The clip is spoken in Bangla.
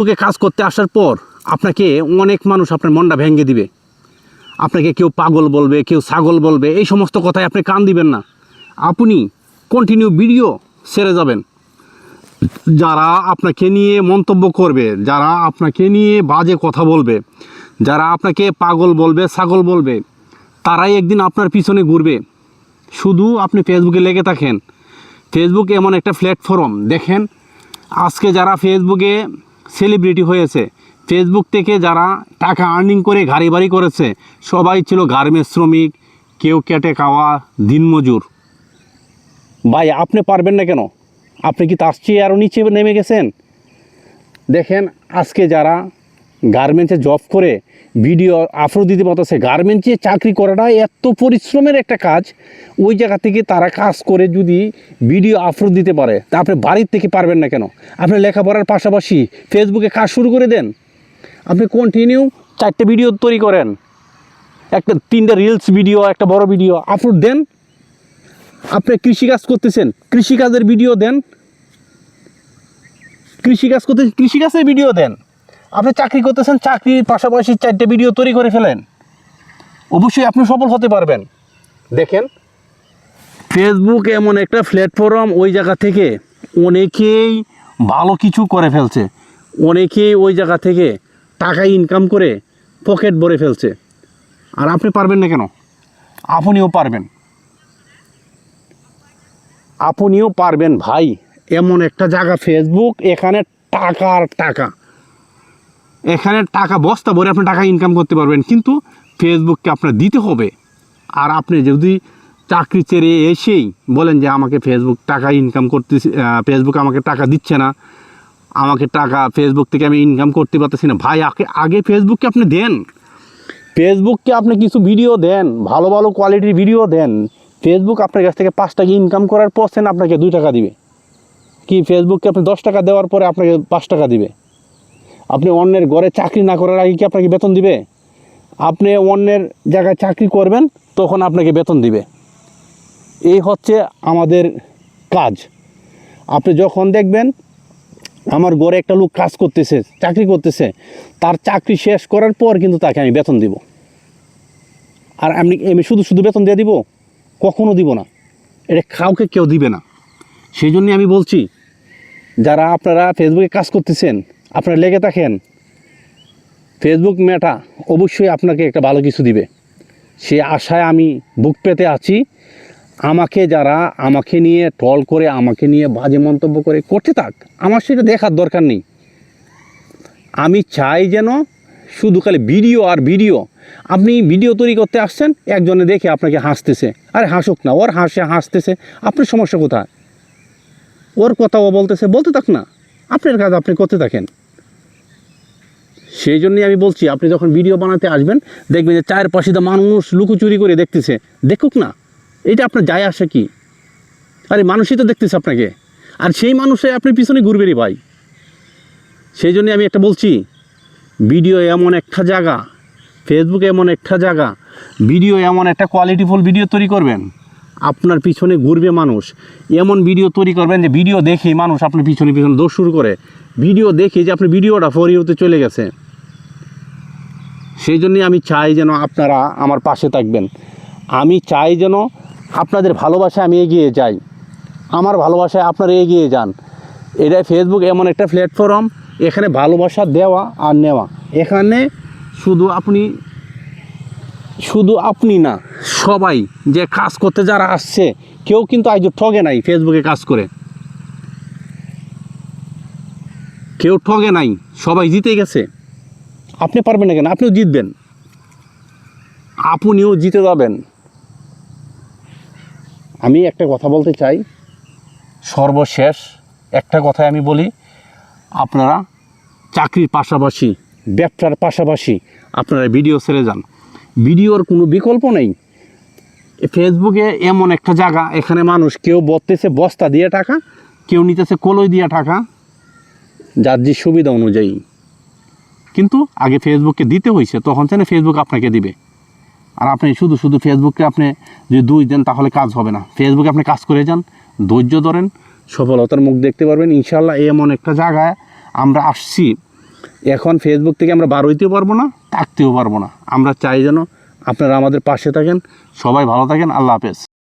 ওকে কাজ করতে আসার পর আপনাকে অনেক মানুষ আপনার মনটা ভেঙে দিবে। আপনাকে কেউ পাগল বলবে, কেউ ছাগল বলবে, এই সমস্ত কথায় আপনি কান দিবেন না। আপনি কন্টিনিউ ভিডিও সেরে যাবেন। যারা আপনাকে নিয়ে মন্তব্য করবে, যারা আপনাকে নিয়ে বাজে কথা বলবে, যারা আপনাকে পাগল বলবে, ছাগল বলবে, তারাই একদিন আপনার পিছনে ঘুরবে। শুধু আপনি ফেসবুকে লেগে থাকেন। ফেসবুক এমন একটা প্ল্যাটফর্ম দেখেন, আজকে যারা ফেসবুকে সেলিব্রিটি হয়েছে। ফেসবুক থেকে যারা টাকা আর্নিং করে ঘাড়ি বাড়ি করেছে, সবাই ছিল গার্মেন্টস শ্রমিক, কেউ কেটে খাওয়া দিনমজুর ভাই, আপনি পারবেন না কেন? আপনি কি তার চেয়ে আরও নিচে নেমে গেছেন? দেখেন, আজকে যারা গার্মেন্টসে জব করে ভিডিও আফরো দিতে পারতেছে গার্মেন্টসে চাকরি করাটা এত পরিশ্রমের একটা কাজ, ওই জায়গা থেকে তারা কাজ করে যদি ভিডিও আফরো দিতে পারে তা আপনি বাড়ির থেকে পারবেন না কেন? আপনি লেখাপড়ার পাশাপাশি ফেসবুকে কাজ শুরু করে দেন। আপনি কন্টিনিউ চারটে ভিডিও তৈরি করেন। একটা, তিনটা রিলস ভিডিও একটা বড় ভিডিও আপলোড দেন। আপনি কৃষিকাজ করতেছেন কৃষিকাজের ভিডিও দেন। কৃষিকাজ করতে কৃষিকাজের ভিডিও দেন। আপনি চাকরি করতেছেন, চাকরির পাশাপাশি চারটে ভিডিও তৈরি করে ফেলেন। অবশ্যই আপনি সফল হতে পারবেন। দেখেন। ফেসবুক এমন একটা প্ল্যাটফর্ম ওই জায়গা থেকে অনেকেই ভালো কিছু করে ফেলছে। অনেকেই ওই জায়গা থেকে টাকা ইনকাম করে পকেট ভরে ফেলছে। আর আপনি পারবেন না কেন? আপনিও পারবেন। আপনিও পারবেন ভাই। এমন একটা জায়গা ফেসবুক এখানে টাকা আর টাকা। এখানে টাকা, বস্তা ভরে আপনি টাকা ইনকাম করতে পারবেন। কিন্তু ফেসবুককে আপনার দিতে হবে। আর আপনি যদি চাকরি ছেড়ে এসেই বলেন যে আমাকে ফেসবুক টাকা ইনকাম করতে ফেসবুক আমাকে টাকা দিচ্ছে না, আমাকে টাকা ফেসবুক থেকে আমি ইনকাম করতে পারতেছি না, ভাই, আগে আগে ফেসবুককে আপনি দেন। ফেসবুককে আপনি কিছু ভিডিও দেন, ভালো ভালো কোয়ালিটির ভিডিও দেন। ফেসবুক আপনার কাছ থেকে পাঁচ টাকা ইনকাম করার পর সেন আপনাকে দুই টাকা দিবে। কি ফেসবুককে আপনি দশ টাকা দেওয়ার পরে আপনাকে পাঁচ টাকা দিবে? আপনি অন্যের ঘরে চাকরি না করার আগে কি আপনাকে বেতন দিবে? আপনি অন্যের জায়গায় চাকরি করবেন, তখন আপনাকে বেতন দিবে। এই হচ্ছে আমাদের কাজ। আপনি যখন দেখবেন আমার ঘরে একটা লোক কাজ করতেছে, চাকরি করতেছে, তার চাকরি শেষ করার পর কিন্তু তাকে আমি বেতন দিব। আর আমি আমি শুধু শুধু বেতন দিয়ে দিব? কখনো দিব না। এটা কাউকে কেউ দিবে না। সেই জন্যই আমি বলছি, যারা আপনারা ফেসবুকে কাজ করতেছেন আপনারা লেগে থাকেন ফেসবুক মেটা অবশ্যই আপনাকে একটা ভালো কিছু দিবে। সে আশায় আমি বুক পেতে আছি। আমাকে যারা আমাকে নিয়ে টল করে, আমাকে নিয়ে বাজে মন্তব্য করে, করতে থাক, আমার সেটা দেখার দরকার নেই। আমি চাই যেন শুধু খালি ভিডিও আর ভিডিও। আপনি ভিডিও তৈরি করতে আসছেন, একজনে দেখে আপনাকে হাসতেছে। আরে হাসুক না, ওর হাসে, হাসতেছে। আপনার সমস্যা কোথায়? ওর কথা ও বলতেছে, বলতে থাক না। আপনার কাজ আপনি করতে থাকেন। সেই জন্যই আমি বলছি, আপনি যখন ভিডিও বানাতে আসবেন, দেখবেন যে চায়ের পাশে তো মানুষ লুকোচুরি করে দেখতেছে। দেখুক না এটা আপনার যায় আসে কি? আরে মানুষই তো দেখতেছে আপনাকে। আর সেই মানুষে আপনি পিছনে ঘুরবেরই ভাই। সেই জন্যই আমি একটা বলছি ভিডিও এমন একটা জায়গা ফেসবুক এমন একটা জায়গা ভিডিও এমন একটা কোয়ালিটিফুল ভিডিও তৈরি করবেন। আপনার পিছনে ঘুরবে মানুষ। এমন ভিডিও তৈরি করবেন যে ভিডিও দেখেই মানুষ আপনার পিছনে পিছনে দৌড় শুরু করে। ভিডিও দেখে যে আপনি ভিডিওটা ফরিওতে চলে গেছে। সেই জন্যই আমি চাই যেন আপনারা আমার পাশে থাকবেন। আমি চাই যেন আপনাদের ভালোবাসায় আমি এগিয়ে যাই। আমার ভালোবাসায় আপনারা এগিয়ে যান। এটা ফেসবুক এমন একটা প্ল্যাটফর্ম এখানে ভালোবাসা দেওয়া আর নেওয়া। এখানে শুধু আপনি শুধু আপনি না, সবাই যে কাজ করতে যারা আসছে, কেউ কিন্তু আজ ঠগে নাই ফেসবুকে কাজ করে। কেউ ঠগে নাই, সবাই জিতে গেছে। আপনি পারবেন না কেন? আপনিও জিতবেন। আপনিও জিতে যাবেন। আমি একটা কথা বলতে চাই, সর্বশেষ একটা কথাই আমি বলি, আপনারা চাকরির পাশাপাশি, ব্যবসার পাশাপাশি আপনারা ভিডিও ছেড়ে যান। ভিডিওর কোনো বিকল্প নেই। ফেসবুকে এমন একটা জায়গা, এখানে মানুষ কেউ বলতেছে বস্তা দিয়ে টাকা, কেউ নিতেছে কলই দিয়ে টাকা, যার যে সুবিধা অনুযায়ী। কিন্তু আগে ফেসবুককে দিতে হয়েছে তখন যেন ফেসবুক আপনাকে দিবে। আর আপনি শুধু শুধু ফেসবুককে আপনি যদি দুই দেন, তাহলে কাজ হবে না। ফেসবুকে আপনি কাজ করে যান, ধৈর্য ধরেন, সফলতার মুখ দেখতে পারবেন। ইনশাল্লাহ এমন একটা জায়গায় আমরা আসছি। এখন ফেসবুক থেকে আমরা বার হইতেও পারব না, থাকতেও পারব না। আমরা চাই যেন আপনারা আমাদের পাশে থাকেন, সবাই ভালো থাকেন, আল্লাহ হাফেজ।